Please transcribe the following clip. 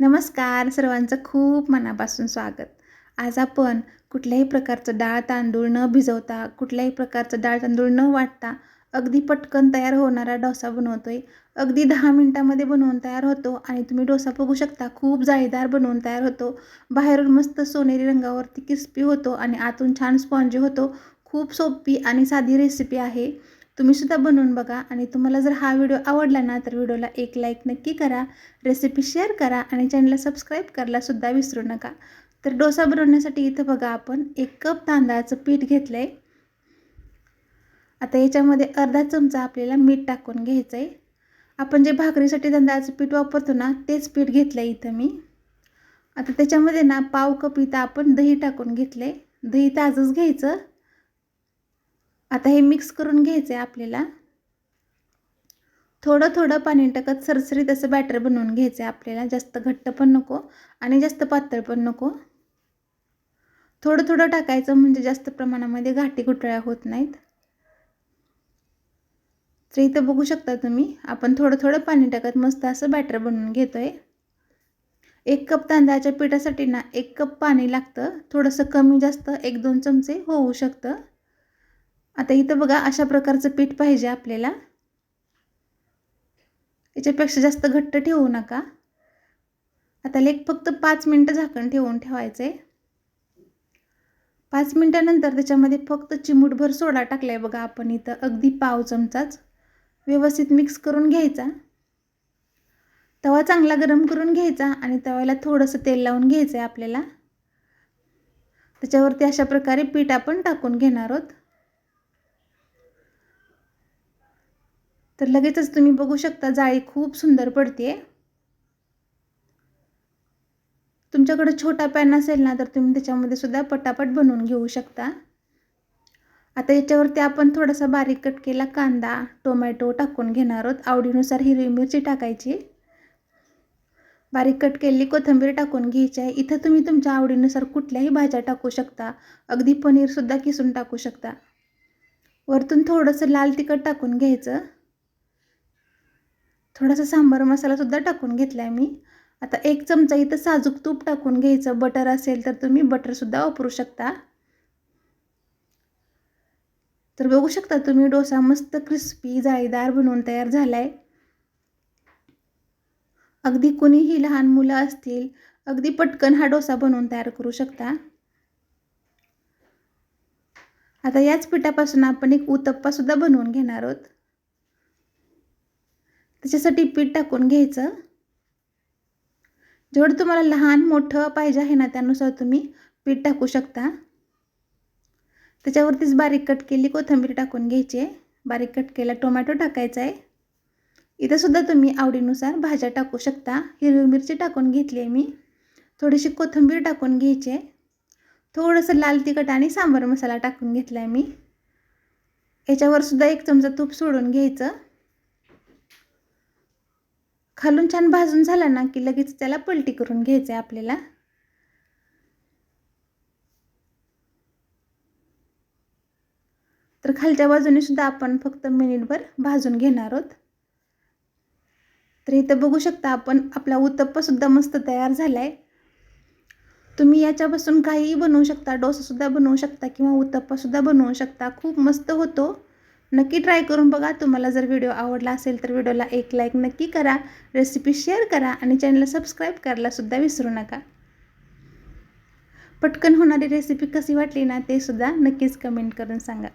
नमस्कार सर्वांचं खूप मनापासून स्वागत. आज आपण कुठल्याही प्रकारचं डाळ तांदूळ न भिजवता कुठल्याही प्रकारचं डाळ तांदूळ न वाटता अगदी पटकन तयार होणारा डोसा बनवतो आहे अगदी दहा मिनटामध्ये बनवून तयार होतो आणि तुम्ही डोसा बघू शकता खूप जाळीदार बनवून तयार होतो. बाहेरून मस्त सोनेरी रंगावरती क्रिस्पी होतो आणि आतून छान स्पॉन्जी होतो. खूप सोपी आणि साधी रेसिपी आहे. तुम्हीसुद्धा बनवून बघा आणि तुम्हाला जर हा व्हिडिओ आवडला ना तर व्हिडिओला एक लाईक नक्की करा रेसिपी शेअर करा आणि चॅनलला सबस्क्राईब करायलासुद्धा विसरू नका. तर डोसा बनवण्यासाठी इथं बघा आपण एक कप तांदळाचं पीठ घेतलं आहे आता याच्यामध्ये अर्धा चमचा आपल्याला मीठ टाकून घ्यायचं आहे आपण जे भाकरीसाठी तांदळाचं पीठ वापरतो ना तेच पीठ घेतलं आहे इथं मी. आता त्याच्यामध्ये ना पाव कप इथं आपण दही टाकून घेतलं आहे दही ताजंच घ्यायचं. आता हे मिक्स करून घ्यायचं आहे आपल्याला. थोडं थोडं पाणी टाकत सरसरीत असं बॅटर बनवून घ्यायचं आहे आपल्याला. जास्त घट्ट पण नको आणि जास्त पातळ पण नको. थोडं थोडं टाकायचं म्हणजे जास्त प्रमाणामध्ये घाटी घुटळ्या होत नाहीत. तर इथं बघू शकता तुम्ही आपण थोडं थोडं पाणी टाकत मस्त असं बॅटर बनवून घेतो आहे एक कप तांदळाच्या पिठासाठी ना एक कप पाणी लागतं. थोडंसं कमी जास्त एक दोन चमचे होऊ शकतं. आता इथं बघा अशा प्रकारचं पीठ पाहिजे आपल्याला. याच्यापेक्षा जास्त घट्ट ठेवू नका. आता लेक फक्त पाच मिनटं झाकण ठेवून ठेवायचं आहे पाच मिनटानंतर त्याच्यामध्ये फक्त चिमूटभर सोडा टाकला आहे बघा आपण इथं अगदी पाव चमचाच. व्यवस्थित मिक्स करून घ्यायचा. तवा चांगला गरम करून घ्यायचा आणि तव्याला थोडंसं तेल लावून घ्यायचं आहे आपल्याला. त्याच्यावरती अशा प्रकारे पीठ आपण टाकून घेणार आहोत. तर लगेचच तुम्ही बघू शकता जाळी खूप सुंदर पडते तुमच्याकडे छोटा पॅन असेल ना तर तुम्ही त्याच्यामध्ये सुद्धा पटापट बनवून घेऊ शकता. आता याच्यावरती आपण थोडासा बारीक कट केला कांदा टोमॅटो टाकून घेणार आहोत. आवडीनुसार हिरवी मिरची टाकायची. बारीक कट केलेली कोथिंबीर टाकून घ्यायची आहे. इथं तुम्ही तुमच्या आवडीनुसार कुठल्याही भाज्या टाकू शकता. अगदी पनीरसुद्धा किसून टाकू शकता. वरतून थोडंसं लाल तिखट टाकून घ्यायचं. थोडासा सांबार मसालासुद्धा टाकून घेतला आहे मी. आता एक चमचा इथं साजूक तूप टाकून घ्यायचं. बटर असेल तर तुम्ही बटरसुद्धा वापरू शकता. तर बघू शकता तुम्ही डोसा मस्त क्रिस्पी जाळीदार बनवून तयार झाला आहे अगदी कोणीही लहान मुलं असतील अगदी पटकन हा डोसा बनवून तयार करू शकता. आता याच पिठापासून आपण एक उत्तप्पासुद्धा बनवून घेणार आहोत. त्याच्यासाठी पीठ टाकून घ्यायचं. जेवढं तुम्हाला लहान मोठं पाहिजे आहे ना त्यानुसार तुम्ही पीठ टाकू शकता. त्याच्यावरतीच बारीक कट केली कोथिंबीर टाकून घ्यायची आहे. बारीक कट केला टोमॅटो टाकायचा आहे. इथंसुद्धा तुम्ही आवडीनुसार भाज्या टाकू शकता. हिरवी मिरची टाकून घेतली आहे मी. थोडीशी कोथिंबीर टाकून घ्यायची आहे. थोडंसं लाल तिखट आणि सांबार मसाला टाकून घेतला आहे मी याच्यावरसुद्धा एक चमचा तूप सोडून घ्यायचं. खालून छान भाजून झाला ना की लगेच त्याला पलटी करून घ्यायचं आहे आपल्याला. तर खालच्या बाजूने सुद्धा आपण फक्त मिनिटभर भाजून घेणार आहोत. तर इथं बघू शकता आपण आपला उत्तप्पासुद्धा मस्त तयार झाला आहे तुम्ही याच्यापासून काहीही बनवू शकता डोसासुद्धा बनवू शकता किंवा उत्तप्पासुद्धा बनवू शकता. खूप मस्त होतो. नक्की ट्राय करून बघा. तुम्हाला जर व्हिडिओ आवडला असेल तर व्हिडिओला एक लाईक नक्की करा. रेसिपी शेअर करा आणि चॅनलला सबस्क्राईब करायलासुद्धा विसरू नका. पटकन होणारी रेसिपी कशी वाटली ना ते सुद्धा नक्कीच कमेंट करून सांगा.